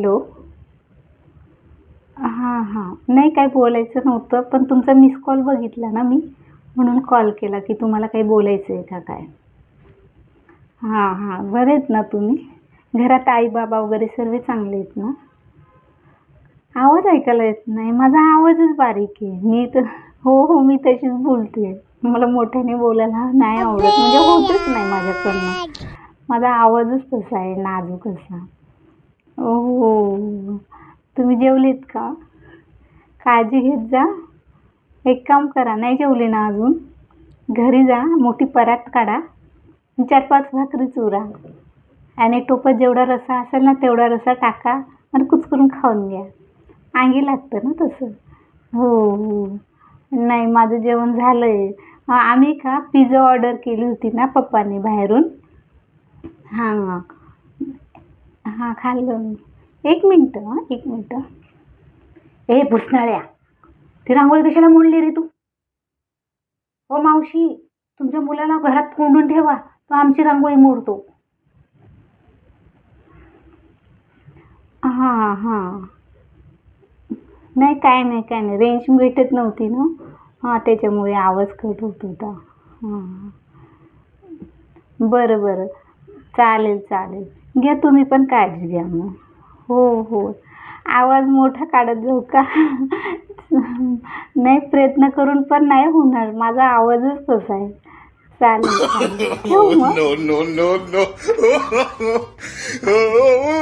Hello? हां हां. नाही काय बोलायचं नव्हतं पण तुमचा मिस कॉल बघितला ना मी म्हणून कॉल केला की तुम्हाला काही बोलायचं आहे का काय? हां हां. बरे आहेत ना तुम्ही? घरात आई बाबा वगैरे सर्व चांगले आहेत ना? आवाज ऐकायला येत नाही. माझा आवाजच बारीक आहे. मी तर हो हो मी तशीच बोलते. मला मोठ्याने बोलायला नाही आवडत. म्हणजे होतच नाही माझ्याकडनं. माझा आवाजच तसा आहे नाजूक असा. हो. हो. तुम्ही जेवलेत का? काळजी घेत जा. एक काम करा नाही जेवले ना अजून? घरी जा मोठी परात काढा. चार पाच भाकरी चुरा आणि टोपात जेवढा रसा असेल ना तेवढा रसा टाका आणि कुचकरून खाऊन घ्या. अंगी लागतं ना तसं. हो हो. नाही माझं जेवण झालं आहे आम्ही का पिझ्झा ऑर्डर केली होती ना पप्पांनी बाहेरून? हां. हां खाल्लं मी. एक मिनटं हां एक मिनटं. ए भुसनाळ्या ती रांगोळी कशाला मोडली रे तू? हो मावशी तुमच्या मुलाला घरात कोंडून ठेवा तो आमची रांगोळी मोडतो. हां हां. नाही काय नाही काय नाही. रेंज भेटत नव्हती ना? हां त्याच्यामुळे आवाज कट होत होता. हां. बरं बरं. चालेल चालेल. घ्या तुम्ही पण काळजी घ्या मग. हो हो. आवाज मोठा काढत जाऊ का? नाही प्रयत्न करून पण नाही होणार. माझा आवाजच तसा आहे. चालेल चालेल. ठेवू मग? No, no, no, no.